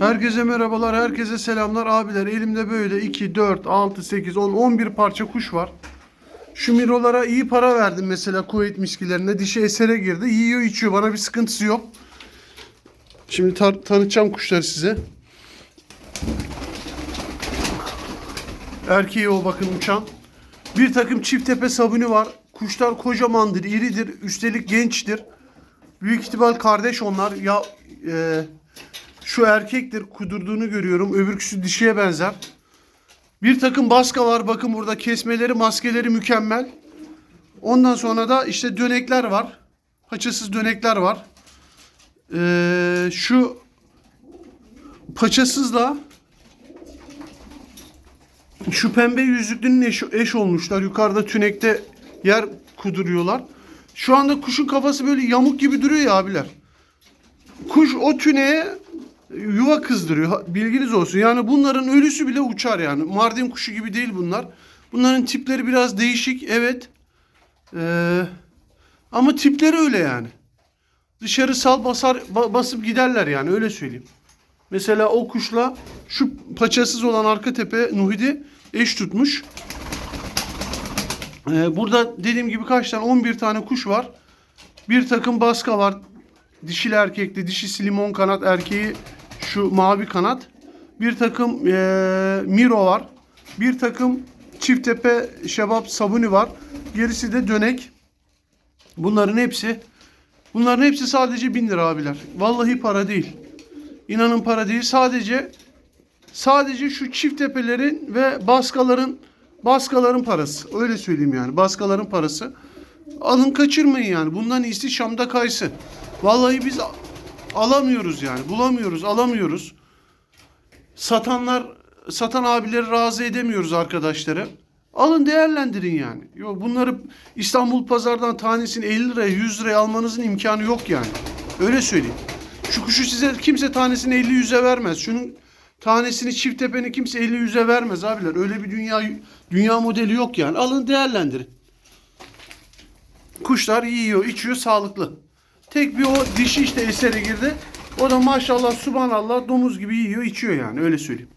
Herkese merhabalar, herkese selamlar abiler. Elimde böyle 2, 4, 6, 8, 10, 11 parça kuş var. Şu mirolara iyi para verdim mesela kuvvet miskilerine. Dişi esere girdi. Yiyor içiyor. Bana bir sıkıntısı yok. Şimdi tar- tanıtacağım kuşları size. Erkeği o bakın uçan. Bir takım çift tepe sabuni var. Kuşlar kocamandır, iridir. Üstelik gençtir. Büyük ihtimal kardeş onlar. Ya e, şu erkektir kudurduğunu görüyorum. Öbürküsü dişiye benzer. Bir takım baska var. Bakın burada kesmeleri, maskeleri mükemmel. Ondan sonra da işte dönekler var. Paçasız dönekler var. Ee, şu paçasızla şu pembe yüzüklünün eş, eş olmuşlar. Yukarıda tünekte yer kuduruyorlar. Şu anda kuşun kafası böyle yamuk gibi duruyor ya abiler. Kuş o tüneye yuva kızdırıyor. Bilginiz olsun. Yani bunların ölüsü bile uçar yani. Mardin kuşu gibi değil bunlar. Bunların tipleri biraz değişik. Evet. Ee, ama tipleri öyle yani. Dışarı sal basar ba- basıp giderler yani öyle söyleyeyim. Mesela o kuşla şu paçasız olan arka tepe Nuhidi eş tutmuş. Ee, burada dediğim gibi kaç tane 11 tane kuş var. Bir takım baska var. Dişili erkekli. Dişisi limon kanat erkeği şu mavi kanat. Bir takım eee, miro var. Bir takım çift tepe şebap sabuni var. Gerisi de dönek. Bunların hepsi bunların hepsi sadece 1000 lira abiler. Vallahi para değil. İnanın para değil. Sadece sadece şu çift tepelerin ve baskaların baskaların parası. Öyle söyleyeyim yani. Baskaların parası. Alın kaçırmayın yani. Bundan iyisi Şam'da kaysı. Vallahi biz alamıyoruz yani. Bulamıyoruz, alamıyoruz. Satanlar, satan abileri razı edemiyoruz arkadaşları. Alın değerlendirin yani. Yok bunları İstanbul pazardan tanesini 50 liraya 100 liraya almanızın imkanı yok yani. Öyle söyleyeyim. Şu kuşu size kimse tanesini 50 100'e vermez. Şunun tanesini çift tepeni kimse 50 100'e vermez abiler. Öyle bir dünya dünya modeli yok yani. Alın değerlendirin. Kuşlar yiyor, içiyor, sağlıklı. Tek bir o dişi işte esere girdi. O da maşallah subhanallah domuz gibi yiyor, içiyor yani öyle söyleyeyim.